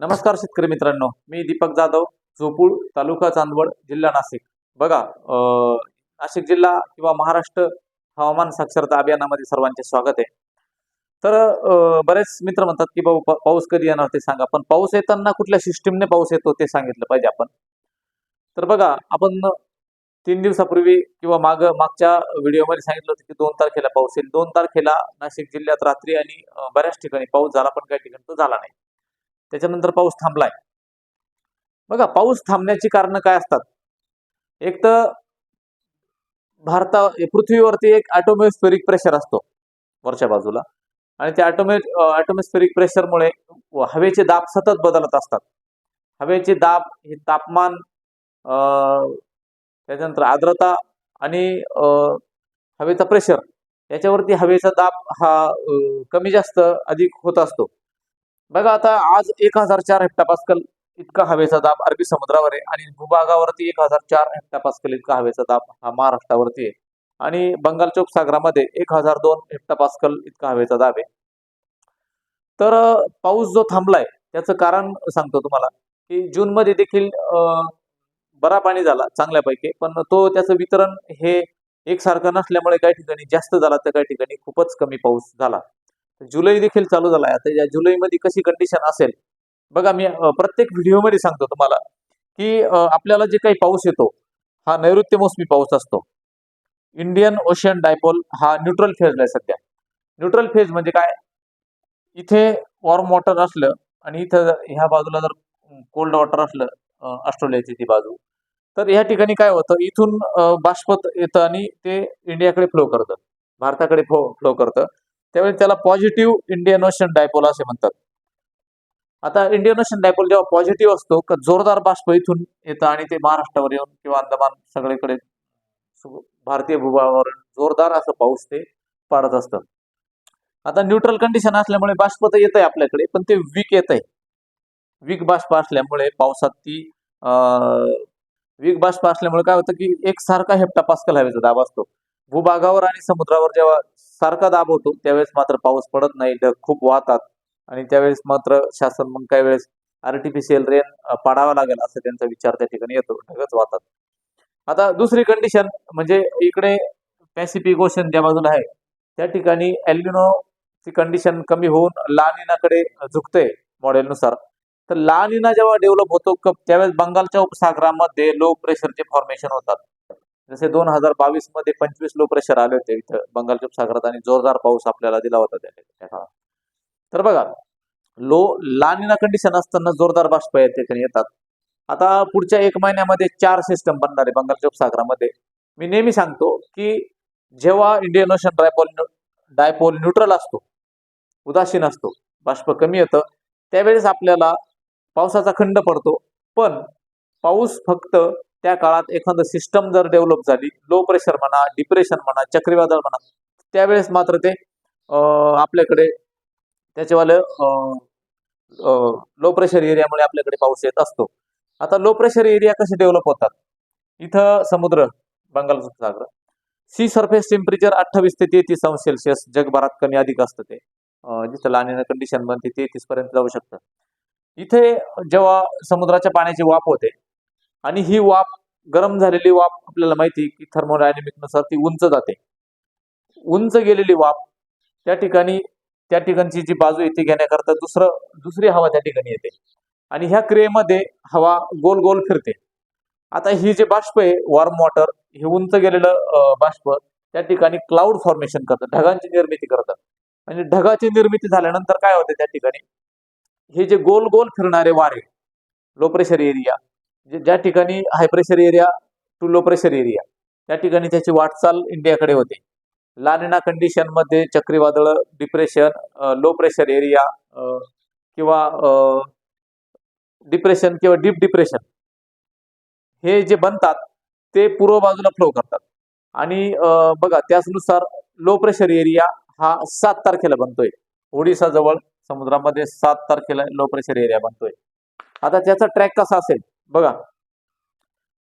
नमस्कार शेतकरी मित्रांनो मी दीपक जाधव झोपूळ तालुका चांदवड जिल्हा नाशिक. बघा अं, नाशिक जिल्हा किंवा महाराष्ट्र हवामान साक्षरता अभियानामध्ये सर्वांचे स्वागत आहे. तर बरेच मित्र म्हणतात की भाऊ पाऊस कधी येणार ते सांगा. पण पाऊस येताना कुठल्या सिस्टीमने पाऊस येतो ते सांगितलं पाहिजे आपण. तर बघा आपण तीन दिवसापूर्वी किंवा माग मागच्या व्हिडिओमध्ये सांगितलं होतं की दोन तारखेला पाऊस येईल. दोन तारखेला नाशिक जिल्ह्यात रात्री आणि बऱ्याच ठिकाणी पाऊस झाला पण काही ठिकाणी तो झाला नाही. त्याच्यानंतर पाऊस थांबलाय. बघा पाऊस थांबण्याची कारण काय असतात? एक तर भारता पृथ्वीवरती एक ऑटोमोस्फेरिक प्रेशर असतो वरच्या बाजूला. आणि त्या ॲटोमे ऑटोमोस्फेरिक प्रेशरमुळे हवेचे दाब सतत बदलत असतात. हवेचे दाब हे तापमान त्याच्यानंतर आर्द्रता आणि हवेचा प्रेशर याच्यावरती हवेचा दाब हा कमी जास्त अधिक होत असतो. बघा आता आज एक हजार चार हेक्टापास्कल इतका हवेचा दाब अरबी समुद्रावर आहे आणि भूभागावरती एक हजार चार हेक्टापास्कल इतका हवेचा दाब हा महाराष्ट्रावरती आहे. आणि बंगालच्या उपसागरामध्ये एक हजार दोन हेक्टापास्कल इतका हवेचा दाब आहे. तर पाऊस जो थांबलाय त्याचं कारण सांगतो तुम्हाला की जूनमध्ये देखील बरा पाणी झाला चांगल्यापैकी पण तो त्याचं वितरण हे एकसारखं नसल्यामुळे काही ठिकाणी जास्त झाला तर काही ठिकाणी खूपच कमी पाऊस झाला. जुलै देखील चालू झाला आहे. आता या जुलैमध्ये कशी कंडिशन असेल? बघा मी प्रत्येक व्हिडिओमध्ये सांगतो तुम्हाला की आपल्याला जे काही पाऊस येतो हा नैऋत्य मोसमी पाऊस असतो. इंडियन ओशियन डायपोल हा न्यूट्रल फेजला आहे सध्या. न्यूट्रल फेज म्हणजे काय? इथे वॉर्म वॉटर असलं आणि इथं ह्या बाजूला जर कोल्ड वॉटर असलं ऑस्ट्रेलियाची ती बाजू तर ह्या ठिकाणी काय होतं? इथून बाष्पत येतं आणि ते इंडियाकडे फ्लो करतं. भारताकडे फ्लो फ्लो करतं. त्यावेळी त्याला पॉझिटिव्ह इंडियन ओशन डायपोल असे म्हणतात. आता इंडियन ओशन डायपोल जेव्हा पॉझिटिव्ह असतो का जोरदार बाष्प इथून येतं आणि ते महाराष्ट्रावर येऊन किंवा अंदमान सगळीकडे भारतीय भूभागावर जोरदार असं पाऊस ते पाडत असतं. आता न्यूट्रल कंडिशन असल्यामुळे बाष्प तर येत आहे आपल्याकडे पण ते वीक येत आहे वीक बाष्प असल्यामुळे पावसात ती वीक बाष्प असल्यामुळे काय होतं की एकसारखा हेप्टा पास्कल हवेचा दाब असतो. भूभागावर आणि समुद्रावर जेव्हा सारखा दाब होतो त्यावेळेस मात्र पाऊस पडत नाही ढग खूप वाहतात. आणि त्यावेळेस मात्र शासन मग काही वेळेस आर्टिफिशियल रेन पाडावा लागेल असं त्यांचा विचार त्या ठिकाणी येतो. ढगच वाहतात. आता दुसरी कंडिशन म्हणजे इकडे पॅसिफिक ओशन ज्या बाजूला आहे त्या ठिकाणी ची कंडिशन कमी होऊन लानिनाकडे झुकते मॉडेलनुसार तर लानिना जेव्हा डेव्हलप होतो त्यावेळेस बंगालच्या उपसागरामध्ये लो प्रेशरचे फॉर्मेशन होतात. जसे दोन हजार बावीसमध्ये पंचवीस लो प्रेशर आले होते इथं बंगालच्या उपसागरात आणि जोरदार पाऊस आपल्याला दिला होता त्या त्या काळात. तर बघा लो लानिना कंडिशन असताना जोरदार बाष्प या ठिकाणी येतात. आता पुढच्या एक महिन्यामध्ये चार सिस्टम बनणार आहे बंगालच्या उपसागरामध्ये मी नेहमी सांगतो की जेव्हा Indian ocean dipole dipole neutral असतो उदासीन असतो बाष्प कमी येतं त्यावेळेस आपल्याला पावसाचा खंड पडतो. पण पाऊस फक्त त्या काळात एखादं सिस्टम जर डेव्हलप झाली लो प्रेशर म्हणा डिप्रेशन म्हणा चक्रीवादळ म्हणा त्यावेळेस मात्र ते आपल्याकडे त्याच्यावालं लो प्रेशर एरियामुळे आपल्याकडे पाऊस येत असतो. आता लो प्रेशर एरिया कसे डेव्हलप होतात? इथं समुद्र बंगाल सागर. सी सरफेस टेम्परेचर अठ्ठावीस ते तेहतीस अंश सेल्सिअस जगभरात कमी अधिक असतं ते. जिथं लानिना कंडिशन बनते तेहतीस पर्यंत जाऊ शकतं. इथे जेव्हा समुद्राच्या पाण्याची वाफ होते आणि ही वाफ गरम झालेली वाफ आपल्याला माहिती की थर्मोडायनेमिकनुसार ती उंच जाते. उंच गेलेली वाफ त्या ठिकाणी त्या ठिकाणची जी बाजू येते घेण्याकरता दुसरं दुसरी हवा त्या ठिकाणी येते. आणि ह्या क्रियेमध्ये हवा गोल गोल फिरते. आता ही जे बाष्प आहे वॉर्म वॉटर हे उंच गेलेलं बाष्प त्या ठिकाणी क्लाउड फॉर्मेशन करतं ढगांची निर्मिती करतं. आणि ढगाची निर्मिती झाल्यानंतर काय होते त्या ठिकाणी? हे जे गोल गोल फिरणारे वारे लो प्रेशर एरिया जे ज्या ठिकाणी high pressure area to low pressure area त्या ठिकाणी त्याची वाटचाल इंडियाकडे होते. लानिना कंडिशनमध्ये चक्रीवादळ डिप्रेशन लो प्रेशर एरिया किंवा डिप्रेशन किंवा डीप डिप्रेशन हे जे बनतात ते पूर्व बाजूला फ्लो करतात. आणि बघा त्याचनुसार लो प्रेशर एरिया हा सात तारखेला बनतोय. ओडिसा जवळ समुद्रामध्ये सात तारखेला लो प्रेशर एरिया बनतोय. आता त्याचा ट्रॅक कसा असेल? बघा.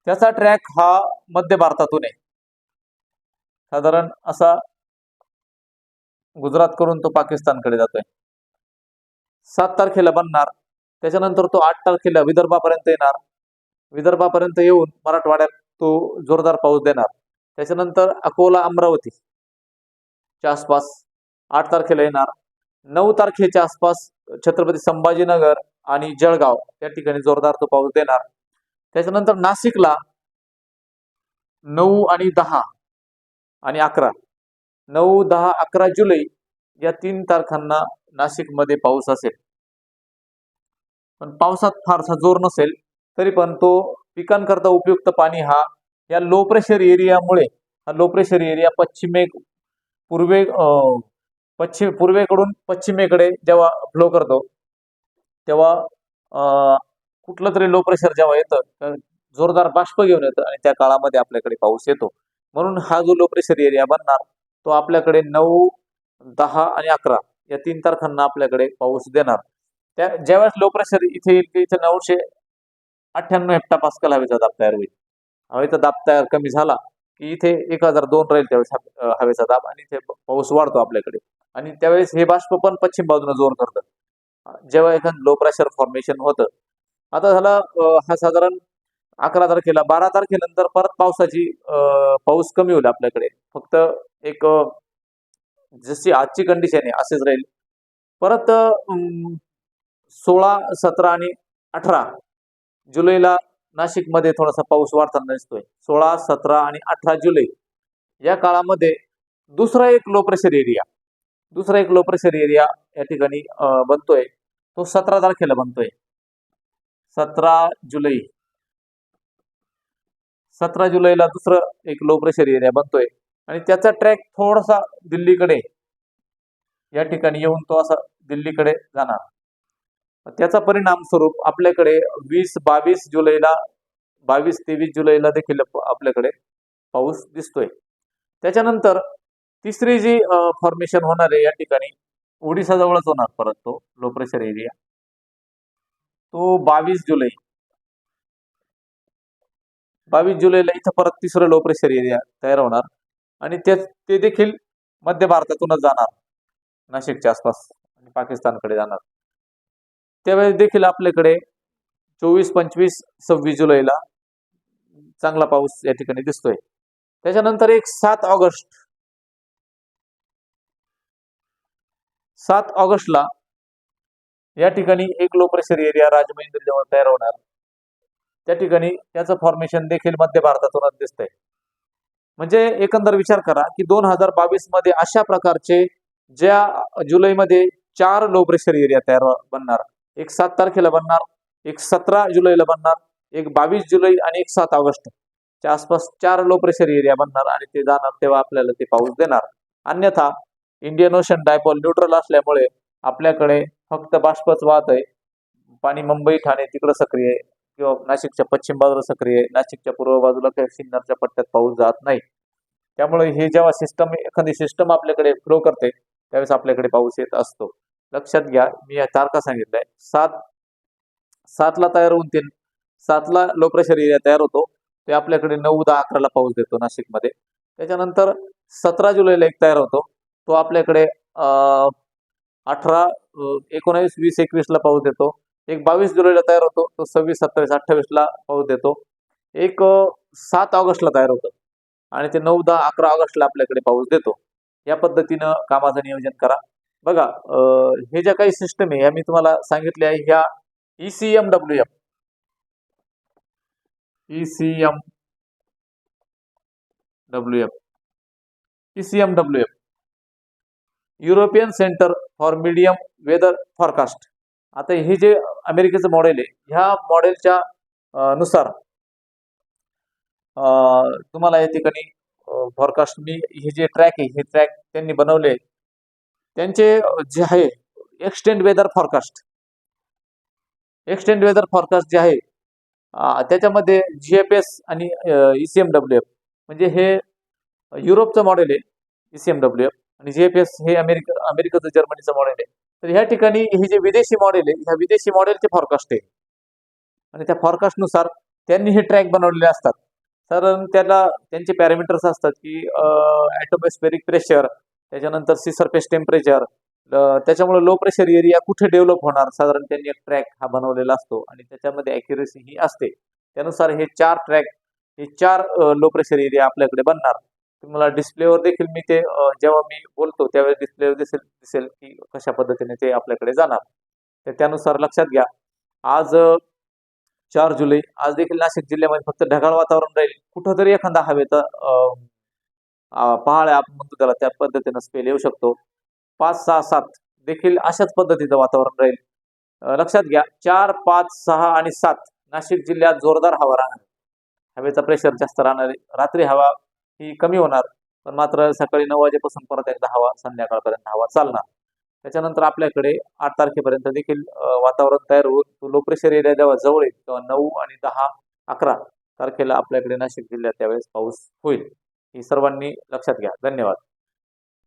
त्याचा ट्रॅक हा मध्य भारतातून आहे. साधारण असा गुजरात करून तो पाकिस्तानकडे जातोय. सात तारखेला बनणार. त्याच्यानंतर तो आठ तारखेला विदर्भापर्यंत येणार. विदर्भापर्यंत येऊन मराठवाड्यात तो जोरदार पाऊस देणार. त्याच्यानंतर अकोला अमरावती च्या आसपास आठ तारखेला येणार. नऊ तारखेच्या आसपास छत्रपती संभाजीनगर आणि जळगाव या ठिकाणी जोरदार तो पाऊस देणार. त्याच्यानंतर नाशिकला नऊ आणि दहा आणि अकरा. नऊ दहा अकरा जुलै या तीन तारखांना नाशिकमध्ये पाऊस असेल. पण पावसात फारसा जोर नसेल तरी पण तो पिकांकरता उपयुक्त पाणी हा या लो प्रेशर एरियामुळे हा लो प्रेशर एरिया पश्चिमे पूर्वे अं, पश्चिम पूर्वेकडून पश्चिमेकडे जेव्हा फ्लो करतो तेव्हा कुठलं तरी लो प्रेशर जेव्हा येतं जोरदार बाष्प घेऊन येतं आणि त्या काळामध्ये आपल्याकडे पाऊस येतो. म्हणून हा जो लो प्रेशर एरिया बनणार तो आपल्याकडे नऊ दहा आणि अकरा या तीन तारखांना आपल्याकडे पाऊस देणार. त्या ज्यावेळेस लो प्रेशर इथे येईल की इथे नऊशे अठ्ठ्याण्णव हेक्टा पास्कल हवेचा दाब तयार होईल. हवेचा दाब तयार कमी झाला की इथे एक हजार दोन राहील त्यावेळेस हवेचा दाब आणि इथे पाऊस वाढतो आपल्याकडे. आणि त्यावेळेस हे बाष्प पण पश्चिम बाजूने जोर करतं जेव्हा एखादं लो प्रेशर फॉर्मेशन होतं. आता झाला हा साधारण अकरा तारखेला बारा तारखेनंतर परत पावसाची अं, पाऊस कमी होईल आपल्याकडे. फक्त एक जशी आजची कंडिशन आहे असेच राहील. परत अं, सोळा सतरा आणि अठरा जुलैला नाशिकमध्ये थोडासा पाऊस वाढताना दिसतोय. सोळा सतरा आणि अठरा जुलै या काळामध्ये दुसरा एक लो प्रेशर एरिया दुसरा एक लो प्रेशर एरिया या ठिकाणी बनतोय. तो सतरा तारखेला बनतोय. सतरा जुलै. सतरा जुलैला दुसरं एक लो प्रेशर एरिया बनतोय. आणि त्याचा ट्रॅक थोडासा दिल्लीकडे. या ठिकाणी येऊन तो असा दिल्लीकडे जाणार. त्याचा परिणाम स्वरूप आपल्याकडे वीस बावीस जुलैला बावीस तेवीस जुलैला देखील आपल्याकडे पाऊस दिसतोय. त्याच्यानंतर तिसरी जी फॉर्मेशन होणार आहे या ठिकाणी ओडिसा जवळच होणार परत तो लो प्रेशर एरिया तो बावीस जुलै. बावीस जुलैला इथं परत तिसरं लो प्रेशर एरिया तयार होणार. आणि ते ते देखील मध्य भारतातूनच जाणार. नाशिकच्या आसपास आणि पाकिस्तानकडे जाणार. त्यावेळेस देखील आपल्याकडे चोवीस पंचवीस सव्वीस जुलैला चांगला पाऊस या ठिकाणी दिसतोय. त्याच्यानंतर एक सात ऑगस्ट सात ऑगस्टला या ठिकाणी एक लो प्रेशर एरिया राजमहेंद्र जवळ तयार होणार. त्या ठिकाणी त्याचं फॉर्मेशन देखील मध्य भारतातूनच दिसतंय. म्हणजे एकंदर विचार करा की दोन हजार बावीसमध्ये अशा प्रकारचे ज्या जुलैमध्ये चार लो प्रेशर एरिया तयार बनणार एक सात तारखेला बनणार एक सतरा जुलैला बनणार एक बावीस जुलै आणि एक सात ऑगस्ट च्या आसपास चार लो प्रेशर एरिया बनणार आणि ते जाणार तेव्हा आपल्याला ते पाऊस देणार. अन्यथा इंडियन ओशन डायपॉल न्यूट्रल असल्यामुळे आपल्याकडे फक्त बाष्पच वाहत आहे. पाणी मुंबई ठाणे तिकडं सक्रिय आहे. किंवा नाशिकच्या पश्चिम बाजूला सक्रिय आहे. नाशिकच्या पूर्व बाजूला काही सिन्नरच्या पट्ट्यात पाऊस जात नाही. त्यामुळे हे जेव्हा सिस्टम एखादी सिस्टम आपल्याकडे फ्लो करते त्यावेळेस आपल्याकडे पाऊस येत असतो. लक्षात घ्या मी या तारखा सांगितल्या. सात सातला तयार होऊन तीन सातला लो प्रेशर एरिया तयार होतो. ते आपल्याकडे नऊ दहा अकराला पाऊस देतो नाशिकमध्ये. त्याच्यानंतर सतरा जुलैला एक तयार होतो. तो आपल्याकडे अठरा एकोणावीस वीस एकवीसला पाऊस देतो. एक बावीस जुलैला तयार होतो तो सव्वीस सत्तावीस अठ्ठावीसला पाऊस देतो. एक सात ऑगस्टला तयार होतं आणि ते नऊ दहा अकरा ऑगस्टला आपल्याकडे पाऊस देतो. या पद्धतीनं कामाचं नियोजन करा. बघा हे ज्या काही सिस्टम आहे ह्या मी तुम्हाला सांगितल्या आहे ह्या ECM W M W F ECM M W F M W F European centre for medium weather forecast. आता हे जे अमेरिकेचं मॉडेल आहे ह्या मॉडेलच्या नुसार तुम्हाला या ठिकाणी फॉरकास्ट मी हे जे ट्रॅक आहे हे ट्रॅक त्यांनी बनवले त्यांचे जे आहे extend weather forecast extend weather forecast जे आहे त्याच्यामध्ये जी एफ एस आणि E C M W F म्हणजे हे युरोपचं मॉडेल आहे E C M W F आणि जी एफ एस हे अमेरिका अमेरिकेचं जर्मनीचं मॉडेल आहे. तर ह्या ठिकाणी हे जे विदेशी मॉडेल आहे ह्या विदेशी मॉडेलचे फॉरकास्ट आहे. आणि त्या फॉरकास्टनुसार त्यांनी हे ट्रॅक बनवलेले असतात. कारण त्याला त्यांचे पॅरामीटर्स असतात की ॲटोमॉस्फेरिक प्रेशर त्याच्यानंतर सी सरफेस टेम्परेचर त्याच्यामुळे लो प्रेशर एरिया कुठे डेव्हलप होणार? साधारण त्यांनी एक ट्रॅक हा बनवलेला असतो. आणि त्याच्यामध्ये अॅक्युरेसी ही असते. त्यानुसार हे चार ट्रॅक हे चार लो प्रेशर एरिया आपल्याकडे बनणार. तुम्हाला डिस्प्लेवर देखील मी ते जेव्हा मी बोलतो त्यावेळेस डिस्प्लेवर दिसेल दिसेल की कशा पद्धतीने ते आपल्याकडे जाणार. तर त्यानुसार लक्षात घ्या. आज चार जुलै आज देखील नाशिक जिल्ह्यामध्ये फक्त ढगाळ वातावरण राहील. कुठंतरी एखादा हवेचा अ, पहाड आहे. आपण म्हणतो त्याला त्या पद्धतीनं स्पेल येऊ शकतो. पाच सहा सात देखील अशाच पद्धतीचं वातावरण राहील. लक्षात घ्या. चार पाच सहा आणि सात नाशिक जिल्ह्यात जोरदार हवा राहणार. हवेचा प्रेशर जास्त राहणार रात्री हवा ही कमी होणार. पण मात्र सकाळी नऊ वाजेपासून परत एकदा हवा संध्याकाळपर्यंत हवा चालणार. त्याच्यानंतर आपल्याकडे आठ तारखेपर्यंत देखील वातावरण तयार होऊन तो लो प्रेशर एरिया जेव्हा जवळ येईल तेव्हा नऊ आणि दहा अकरा तारखेला आपल्याकडे नाशिक जिल्ह्यात त्यावेळेस पाऊस होईल. ही सर्वांनी लक्षात घ्या. धन्यवाद.